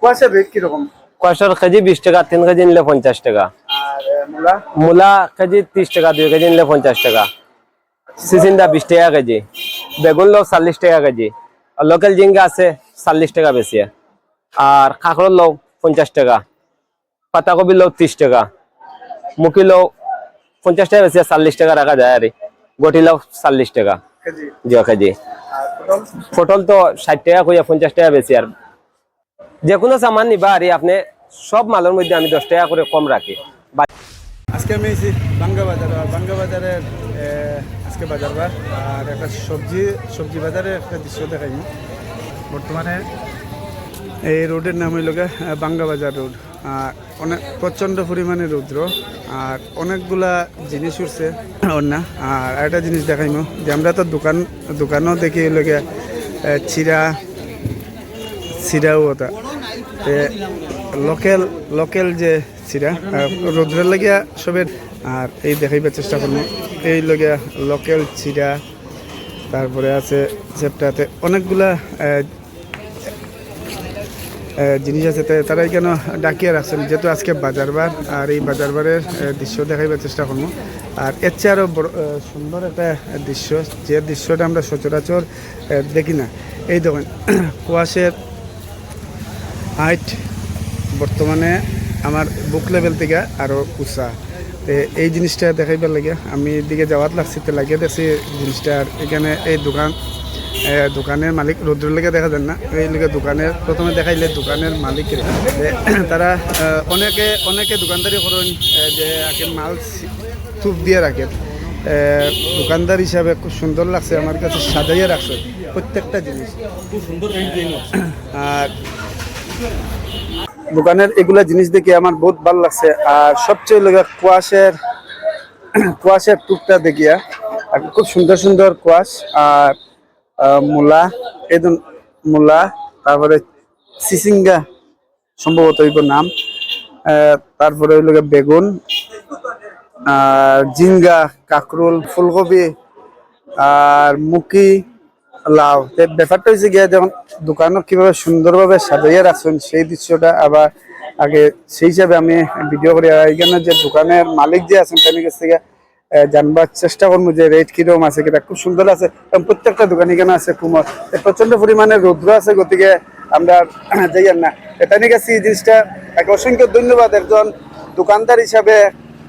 কুয়াশার রেট কীরকম? কয়শোর কেজি বিশ টাকা তিন কেজি নিলে পঞ্চাশ টাকা। আর মূলা? মূলা কেজি ত্রিশ টাকা দুই কেজি নিলে পঞ্চাশ টাকা। সিসিন্দা বিশ টাকা কেজি। বেগুন লোক চল্লিশ টাকা কেজি। আর লোকাল জিঙ্গা আছে চল্লিশ টাকা বেশি। আর কাঁকড়োর লোক পঞ্চাশ টাকা। পাতাকপি লোক ত্রিশ টাকা। মুখি লোক পঞ্চাশ টাকা বেশি চল্লিশ টাকা রাখা যায় আর গটি লোক চল্লিশ টাকা। জিও কেজি। পটল তো ষাট টাকা কইয়া পঞ্চাশ টাকা বেশি আর যে কোনো সামান নিবা আর আপনি সব মালের মধ্যে আমি দশ টাকা করে কম রাখি। আজকে আমি এসেছি বাঙ্গা বাজার আর বাঙ্গা আজকে বাজার আর একটা সবজি সবজি বাজারের একটা দৃশ্য দেখাইনি। বর্তমানে এই রোডের নাম হইল বাঙ্গা বাজার রোড। আর অনেক প্রচণ্ড পরিমাণে রৌদ্র আর অনেকগুলা জিনিস উঠছে না আর একটা জিনিস দেখাইমো যে আমরা তো দোকান দোকানও দেখি আহ, চিরা চিরাও ওটা। লোকেল লোকেল যে চিরা রোদ্রের লাগিয়া সবের, আর এই দেখাইবার চেষ্টা করব। এই লগিয়া লোকেল চিরা তারপরে আছে সেপটাতে অনেকগুলা জিনিস আছে। তারা কেন ডাকিয়ে রাখছেন? যেহেতু আজকে বাজার বার, আর এই বাজার বারের দৃশ্য দেখাইবার চেষ্টা করব। আর এর চেয়ে আরও সুন্দর একটা দৃশ্য, যে দৃশ্যটা আমরা সচরাচর দেখি না। এই দেখুন, কুয়াশের হাইট বর্তমানে আমার বুক লেভেল থেকে আরও উঁচা। তে এই জিনিসটা দেখাইবার লাগে আমি এদিকে যাওয়ার লাগছে তো লাগিয়ে দেখছি জিনিসটা। আর এখানে এই দোকান দোকানের মালিক রৌদ্রের লেগে দেখা যায় না এই লেগে দোকানের প্রথমে দেখাইলে দোকানের মালিক যে তারা অনেকে অনেকে দোকানদারি করেন যে আগে মাল থুপ দিয়ে রাখেন দোকানদার হিসাবে খুব সুন্দর লাগছে আমার কাছে সাজাইয়ে রাখছে প্রত্যেকটা জিনিস। খুব সুন্দর আর দোকানের এগুলা জিনিস দেখে আমার বহুত ভালো লাগছে। আর সবচেয়ে লোক কুয়াশের কুয়াশের টুকটা দেখিয়া, আর খুব সুন্দর সুন্দর কুয়াশ, আর মূলা, এই মূলা, তারপরে সিসিঙ্গা সম্ভবত এইগুলো নাম তারপরে হইল বেগুন, আর জিঙ্গা কাকরুল, ফুলকপি, আর মুখি লাউ ব্যাপারটা হয়েছে গিয়ে যখন দোকানও কীভাবে সুন্দরভাবে সাজাইয়া রাখছেন, সেই দৃশ্যটা আবার আগে সেই হিসাবে আমি ভিডিও করি। এখানে যে দোকানের মালিক যে আছেন তাদের কাছ থেকে জানবার চেষ্টা করব যে রেট কীরকম আছে, কিনা খুব সুন্দর আছে। এবং প্রত্যেকটা দোকান এখানে আছে কুমোর। প্রচণ্ড পরিমাণে রৌদ্র আছে, গতিকে আমরা যাই না। তাদের কাছে এই জিনিসটা এক অসংখ্য ধন্যবাদ। একজন দোকানদার হিসাবে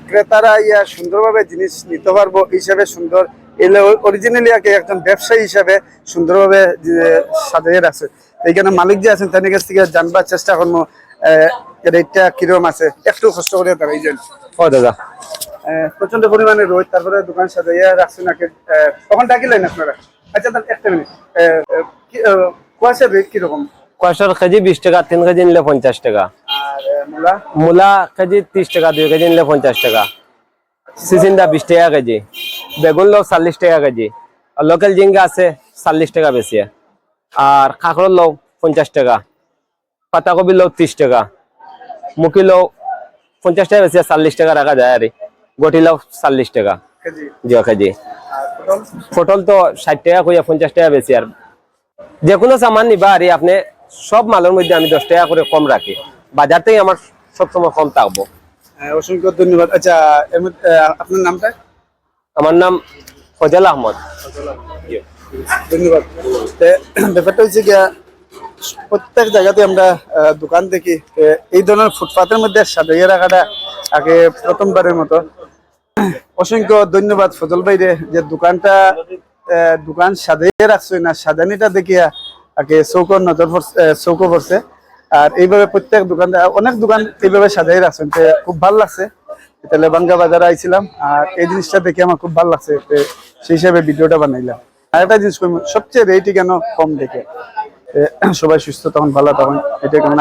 ক্রেতারা ইয়া সুন্দরভাবে জিনিস নিতে পারব হিসাবে সুন্দর এলে অরিজিনালি আগে একজন ব্যবসায়ী হিসাবে সুন্দরভাবে যে- সাজিয়ে রাখছে। এইখানে মালিক যে আছেন তাদের কাছ থেকে জানবার চেষ্টা করব। রেটটা কীরকম আছে? একটু কষ্ট করে এই জন্য। ও দাদা। প্রচণ্ড পরিমাণে রোদ তারপরে দোকান সাজাইয়া রাখছেন নাকি তখন ডাকিলেন আপনারা? আচ্ছা তাহলে একটা মিনিট। কুয়াশার রেট কীরকম? কয়শোর কেজি বিশ টাকা তিন কেজি নিলে পঞ্চাশ টাকা। আর মূলা? মূলা কেজি ত্রিশ টাকা দুই কেজি নিলে পঞ্চাশ টাকা। সিসিন্দা বিশ টাকা কেজি। বেগুন লোক চল্লিশ টাকা কেজি। আর লোকাল জিঙ্গা আছে চল্লিশ টাকা বেশি। আর কাঁকড়োর লোক পঞ্চাশ টাকা। পাতাকপি লোক ত্রিশ টাকা। মুখি লোক পঞ্চাশ টাকা বেশি চল্লিশ টাকা রাখা যায় আর গটি লোক চল্লিশ টাকা। জিও কেজি। পটল? তো ষাট টাকা কইয়া পঞ্চাশ টাকা বেশি আর। যে কোনো সামান নিবা আর আপনি সব মালের মধ্যে আমি দশ টাকা করে কম রাখি। বাজার থেকে আমার সবসময় কম থাকব। হ্যাঁ, অসংখ্য ধন্যবাদ। আচ্ছা আপনার নামটা? আমার নাম ফজল আহমদ। ধন্যবাদ। ব্যাপারটা হচ্ছে গিয়া, প্রত্যেক জায়গাতে আমরা দোকান দেখি এই ধরনের ফুটপাতের মধ্যে সাজাইয়ে রাখাটা আগে প্রথমবারের মতো। অসংখ্য ধন্যবাদ ফজল ভাই রে, যে দোকানটা দোকান সাজাইয়ে রাখছে না, সাজানিটা দেখিয়া আগে চৌকর নজর চৌকো পড়ছে। আর এইভাবে প্রত্যেক দোকান, অনেক দোকান এইভাবে সাজাই রাখছেন খুব ভালো লাগছে। তাহলে বাঙ্গা বাজারে আইছিলাম, আর এই জিনিসটা দেখে আমার খুব ভালো লাগছে সেই হিসাবে ভিডিওটা বানাইলাম। আর একটা জিনিস সবচেয়ে রেটই কেন কম দেখে? সবাই সুস্থ তখন, ভালো তখন, এটা কেমন?